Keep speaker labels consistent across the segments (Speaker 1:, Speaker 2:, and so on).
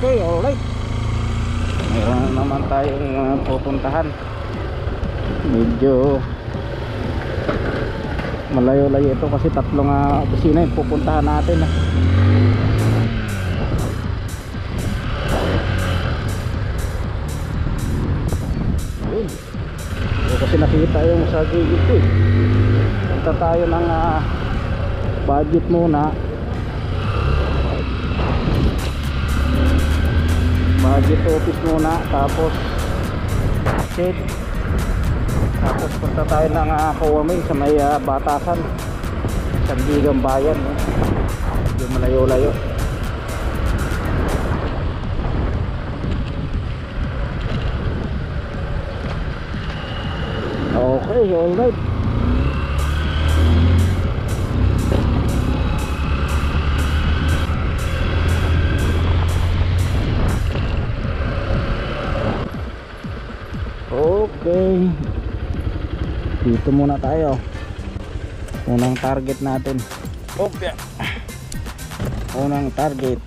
Speaker 1: Okay, alright. Na naman tayong uh, pupuntahan. Medyo malayo-layo ito kasi tatlong uh, opisina yung pupuntahan natin. ah. Yun. Kasi nakita yung sa gigit ko eh. Punta tayo ng ah, budget muna. Budget office muna tapos check. Tapos punta tayo ng uh, Kawaming sa may ah, batasan. Sandigang bayan. No? Yung malayo-layo. Okay, alright. Dito muna tayo. Unang target natin. Okay. Unang target.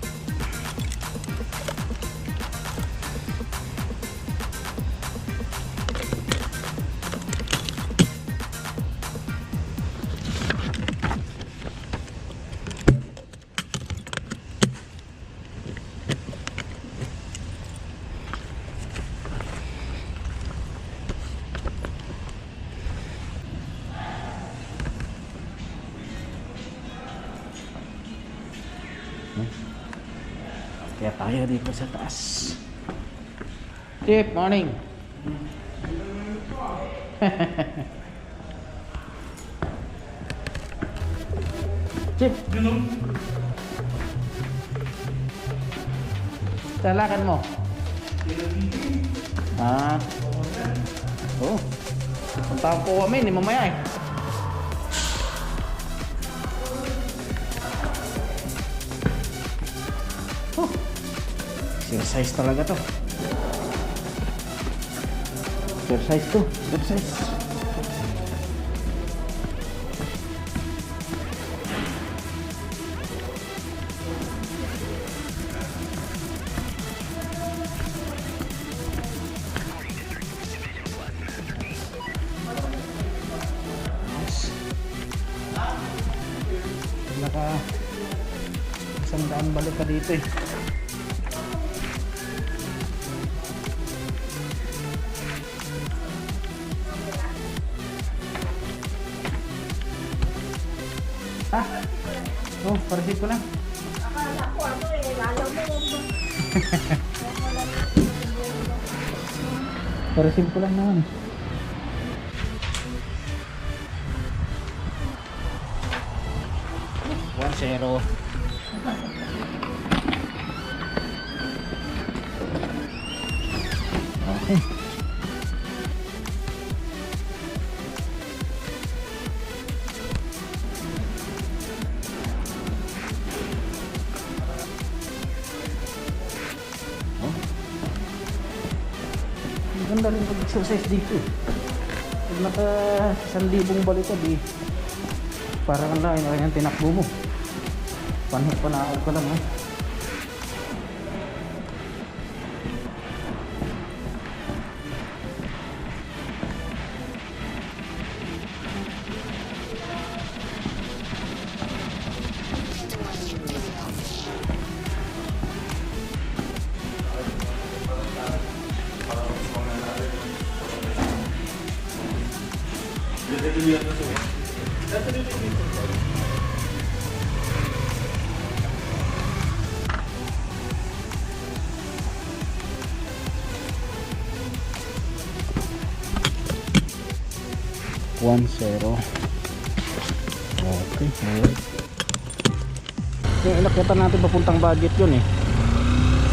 Speaker 1: Dito sa taas. Chip, morning. Chip. Talakan mo. Ah. Oh. Punta po kami ni mamaya eh. Exercise talaga to. Exercise to. Exercise. Nice. Naka balik ka dito eh. Ha? Oh, parasip ko lang.
Speaker 2: Akala ko ano eh, alam mo.
Speaker 1: Parasip ko lang naman. One zero. Pag-exercise dito. Pag naka isang libong balik ka, di parang ang na yung tinakbo mo. Panhit panakot ka lang eh. Budget yun eh.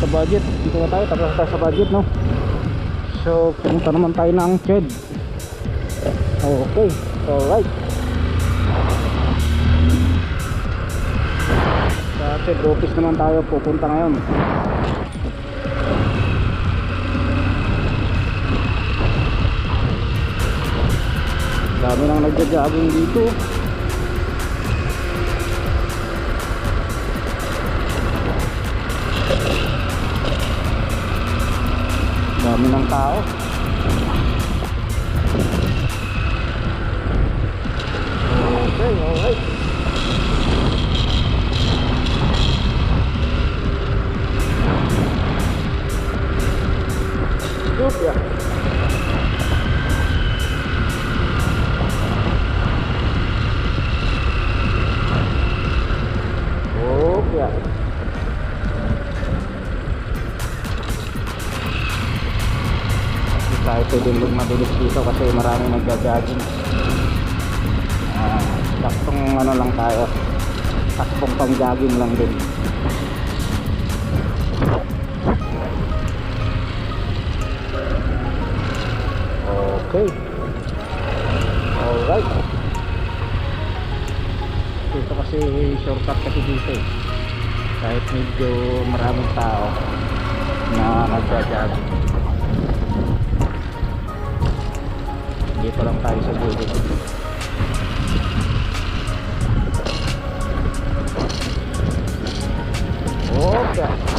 Speaker 1: Sa budget, dito na tayo, tapos tayo sa budget no. So, pumunta naman tayo ng CHED. Okay, alright. Sa CHED office naman tayo pupunta ngayon. Dami nang nagja-jogging dito. Dami ng tao. Okay, alright. Ethiopia. Ethiopia. Pwede mabilis dito kasi maraming nagja-jogging. Ah, saktong ano lang tayo. Takbong pang jogging lang din. Okay. Alright. Dito kasi shortcut kasi dito eh. Kahit medyo maraming tao na nagja-jogging. Dito lang tayo sa gilid. Okay.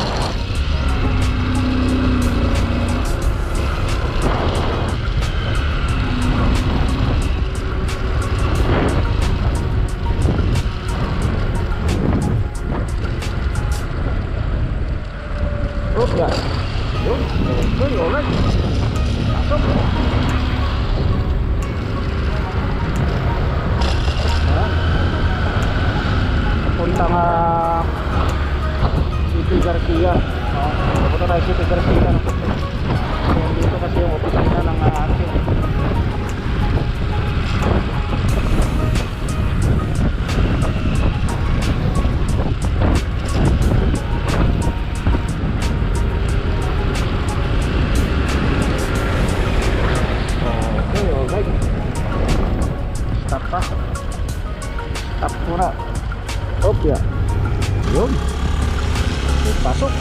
Speaker 1: Op, ya. Yun. Okay, pasok.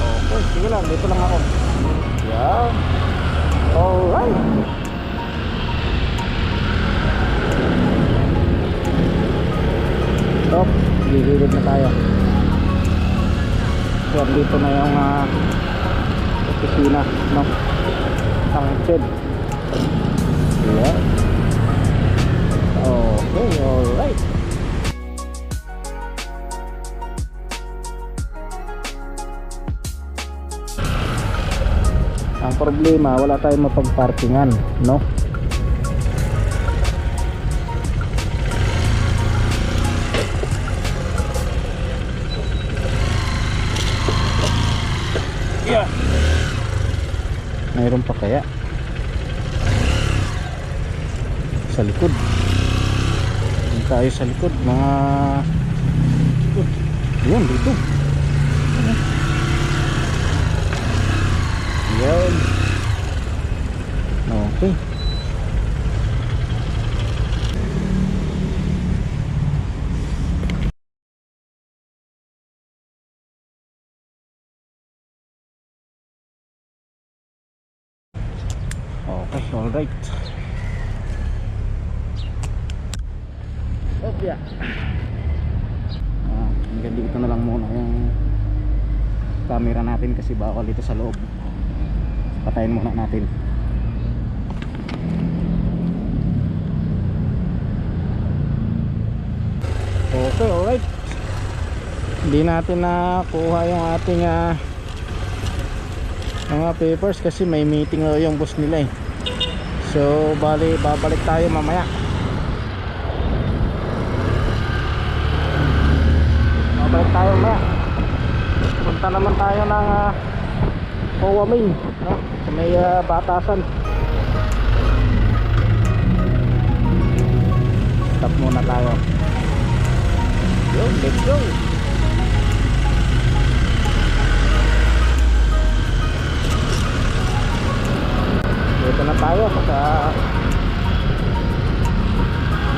Speaker 1: Okay, sige lang. Dito lang ako. Yan. Alright. Stop. Gigilid na tayo. So, dito na yung ah, opisina. Ang shed. Yeah. Okay, alright. Problema, wala tayong mapagparkingan, no? Yeah. Mayroon pa kaya? Sa likod. Doon tayo sa likod, mga Yun, dito. Yan. Okay. Okay, alright. Oh, yeah. Ah, hanggang dito na lang muna yung camera natin kasi bawal dito sa loob patayin muna natin. Okay alright. Hindi natin nakuha yung ating ah, mga papers kasi may meeting na yung boss nila eh. So bali babalik tayo mamaya. Babalik tayo mamaya. Punta naman tayo ng uh, Owa Main no? Sa may ah, batasan. Stop muna tayo. Yun let's go. Dito na tayo sa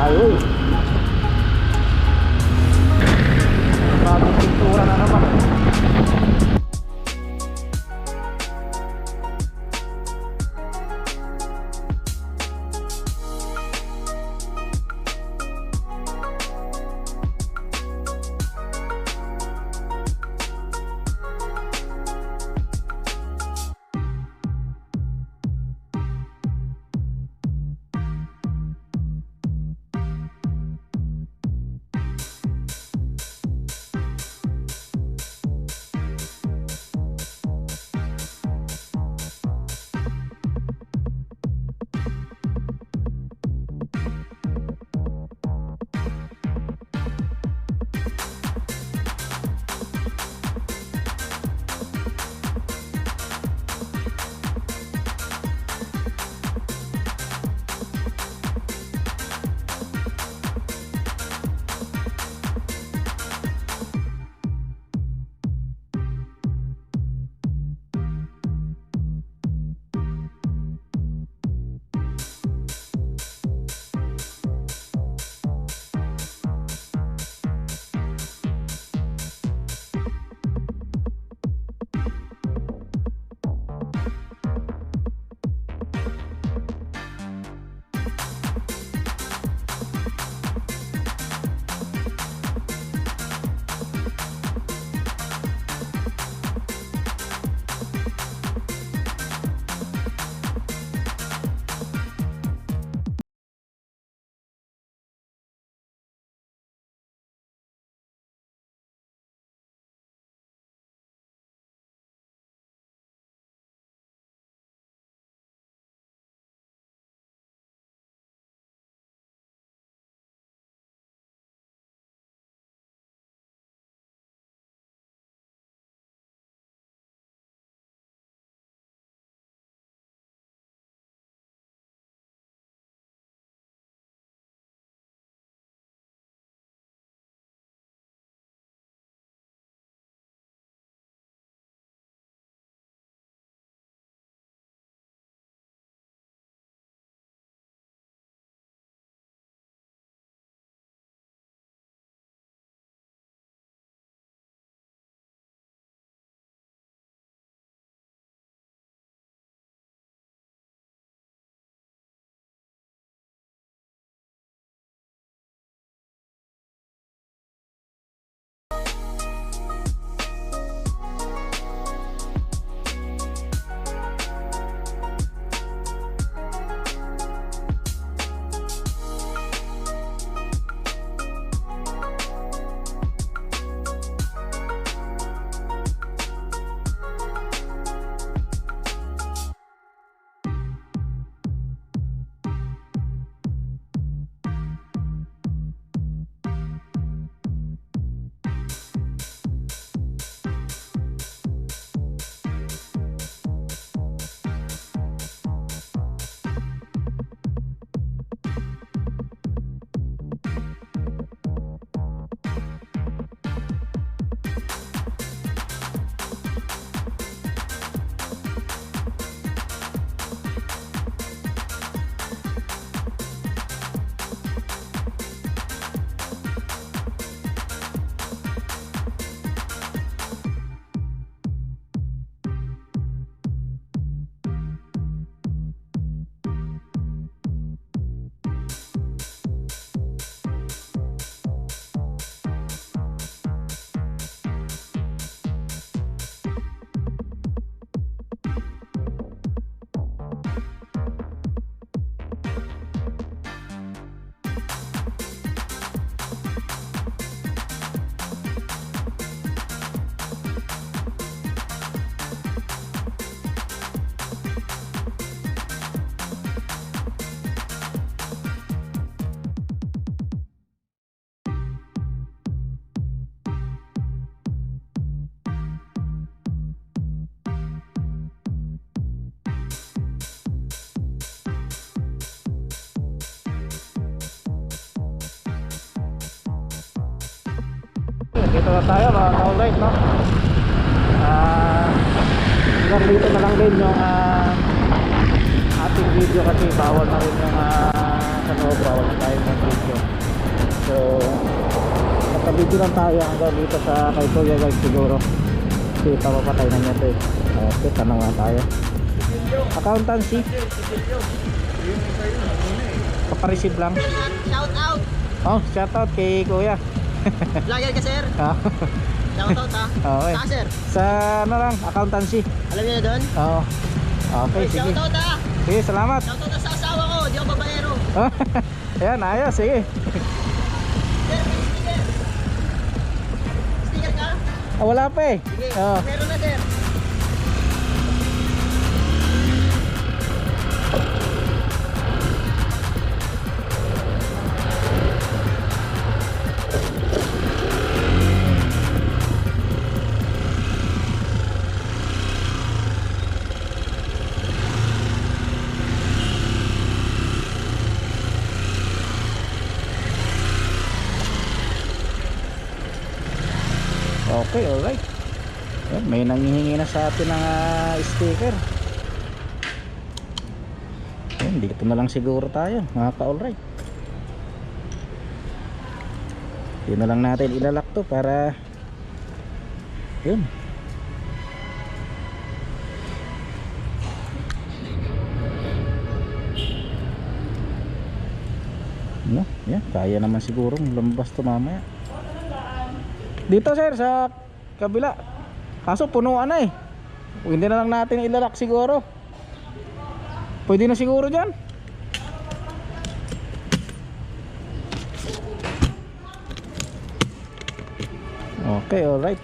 Speaker 1: highway. Bagong pintura na naman dito na tayo mga ka-alright no? Ah hanggang dito na lang din yung ah, ating video kasi bawal na rin yung ah, sa loob bawal na tayo ng video. So nagka-video lang tayo hanggang dito sa kay Kuya guys siguro. Kasi papapatay na niya to eh. Okay tanong nga tayo. Accountancy? Papareceive lang.
Speaker 3: Shout out!
Speaker 1: oh shout out kay Kuya
Speaker 3: Vlogger ka sir!
Speaker 1: Ah,
Speaker 3: Shout out ha!
Speaker 1: okay
Speaker 3: Saan sir?
Speaker 1: sa ano lang accountancy
Speaker 3: Alam niyo na doon?
Speaker 1: Oo. Okay, sige.
Speaker 3: Shout out ha!
Speaker 1: Sige, salamat.
Speaker 3: Shout out na sa asawa ko! Di ako babaero!
Speaker 1: Ayan, ayos, sige.
Speaker 3: Sir, may sticker! Sticker ka?
Speaker 1: Ah, wala pa eh.
Speaker 3: Sige,
Speaker 1: Oo.
Speaker 3: meron na
Speaker 1: sa atin ng ah, sticker. Ayan, dito na lang siguro tayo, mga ka-alright. Dito na lang natin ilalak to para yun. No, yan, kaya naman siguro lumabas to mamaya. Dito sir sa kabila. Kaso punuan na eh. Hindi na lang natin ilalak siguro. Pwede na siguro diyan. Okay, all right.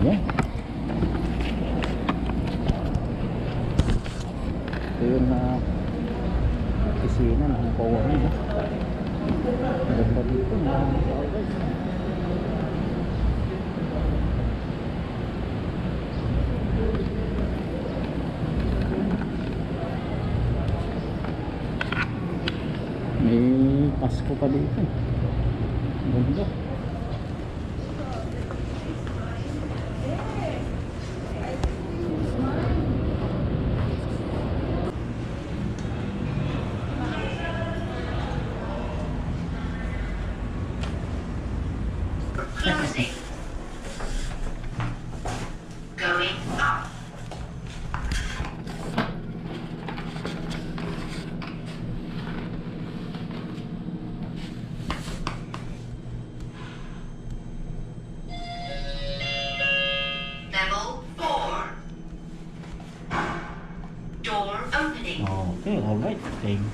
Speaker 1: Yan. Ito yung uh, opisina ng Cowan. No? Ganda dito, mga ka-alright. May Pasko pa.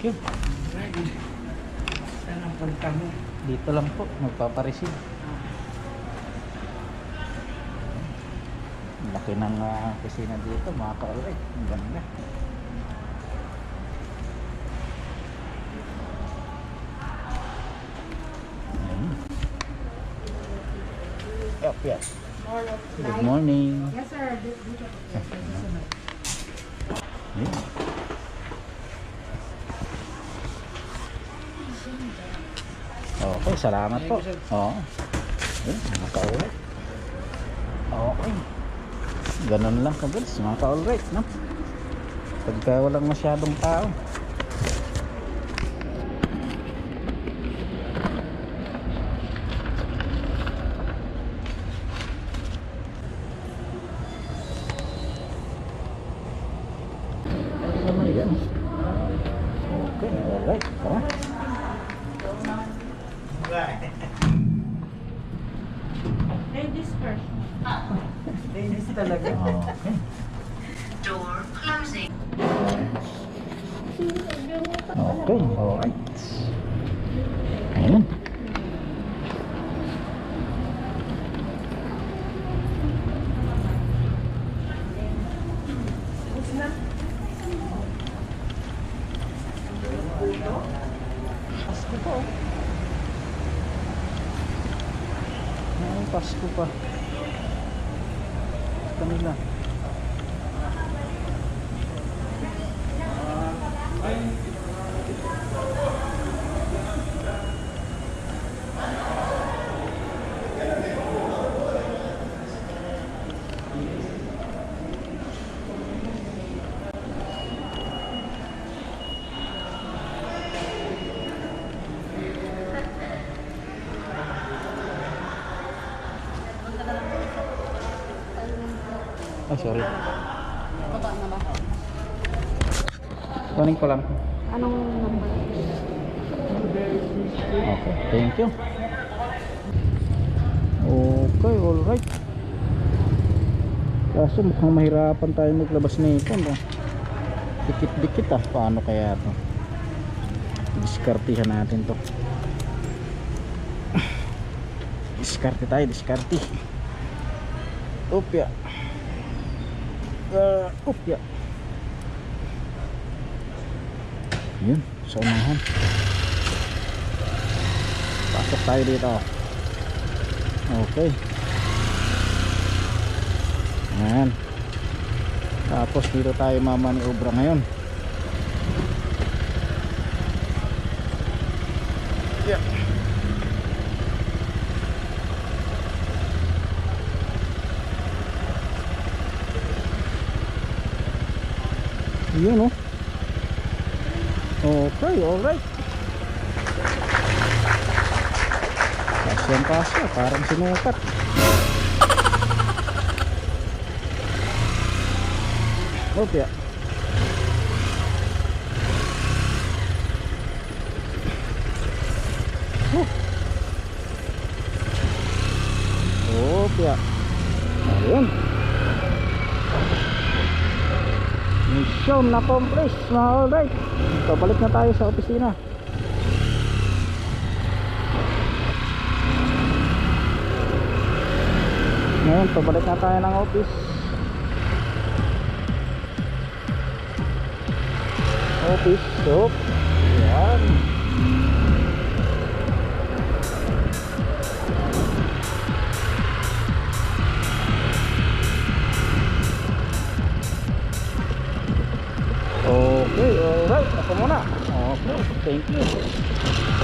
Speaker 1: Thank you.
Speaker 3: Saan ang punta mo?
Speaker 1: Dito lang po, magpapareceive. Ang Laki ng uh, kusina dito, mga ka-alright. Ang ganda. Yup, yup. Good morning.
Speaker 2: Yes, sir.
Speaker 1: Ayun. Okay, salamat po. Oo. Ayun, mga ka-alright. Okay. Ganun lang kabilis, mga ka-alright, no? Pagka walang masyadong tao. Alright. Ay, sorry.
Speaker 2: Baba na ba?
Speaker 1: Kunin ko lang.
Speaker 2: Anong number?
Speaker 1: Okay, thank you. Okay, alright. Kaso mukhang mahirapan tayo maglabas nito, no? Dikit-dikit ah, paano kaya to? Diskartihan natin to. Diskarte tayo, diskarte. Upya. Uh, upya. Yun, sa unahan. Pasok tayo dito. Okay. Ayan. Tapos dito tayo mamaniobra ngayon. Yun oh. Okay, alright. Kasyang kasya, parang sinukat. Okay. Okay. Ayun. Mission accomplished mga alright. Pabalik na tayo sa opisina. Ngayon, pabalik na tayo ng office. Office, so, yan. Okay, thank you.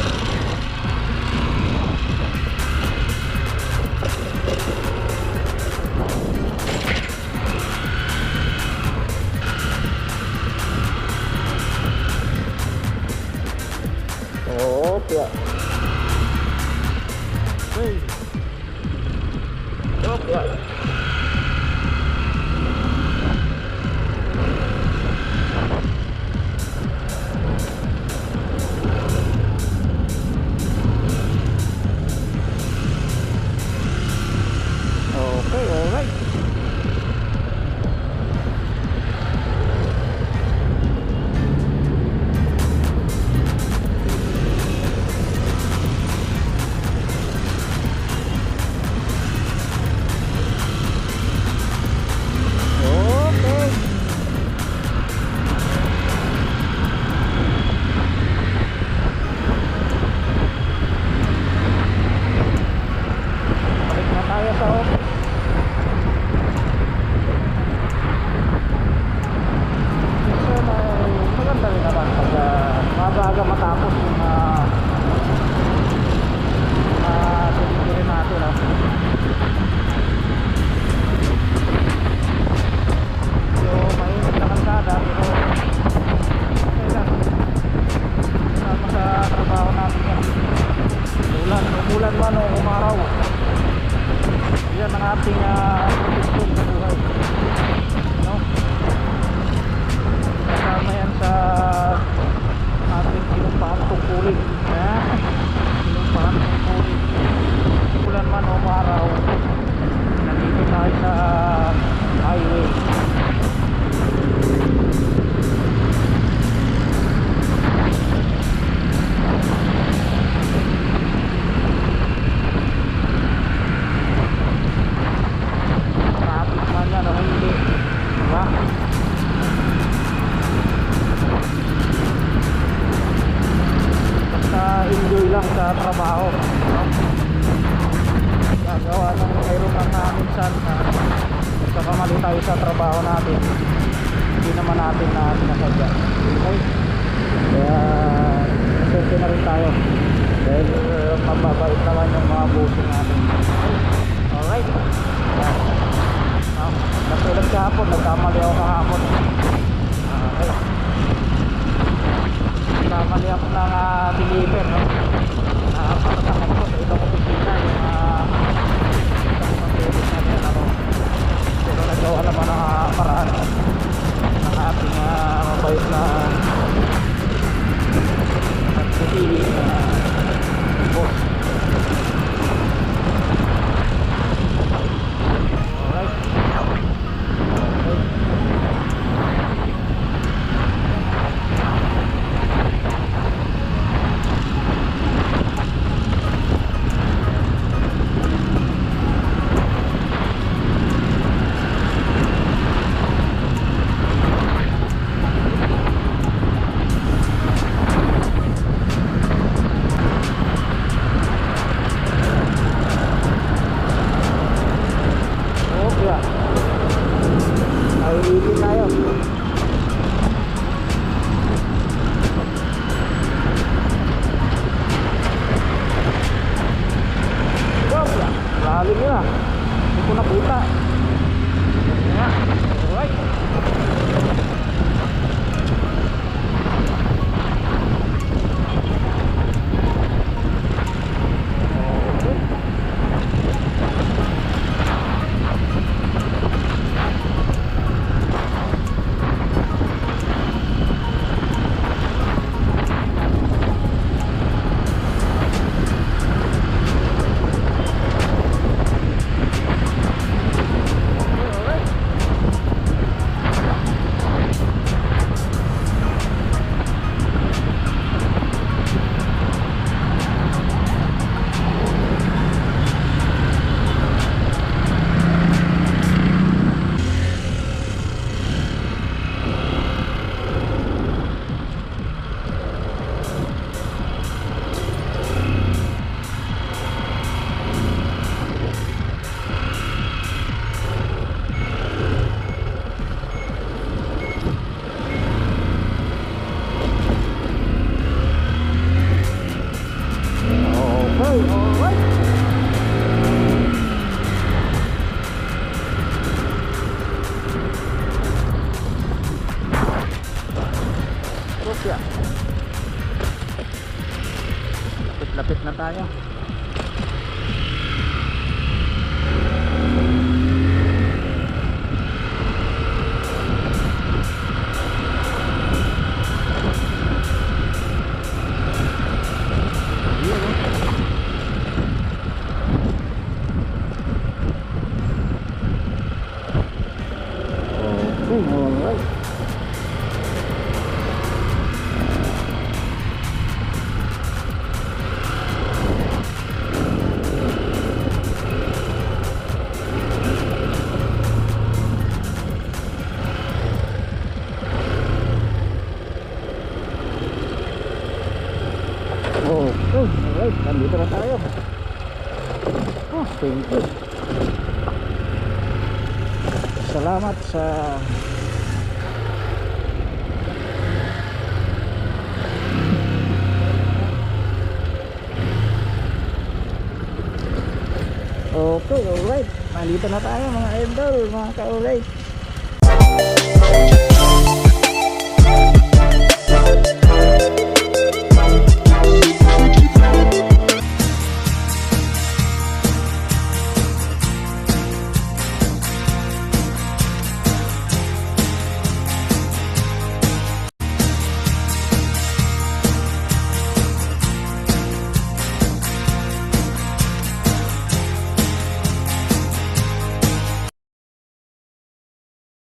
Speaker 1: Okay, alright. Yan ang trabaho natin hindi naman natin na sinasadya okay kaya maserte na rin tayo dahil uh, naman yung mga buso natin okay alright Yan. No? Katulad kahapon, nagkamali ako kahapon. Okay. Nagkamali ako ng uh, deliver, no? Nakapatatakot ko sa ibang opisina yung uh, gawa naman ang uh, paraan ng ating uh, mabait na pagpipili na uh, Lapit-lapit na Okay, alright. Nandito na tayo. Oh, thank you. Salamat sa Okay, alright. Nandito na tayo mga idol, mga ka-alright.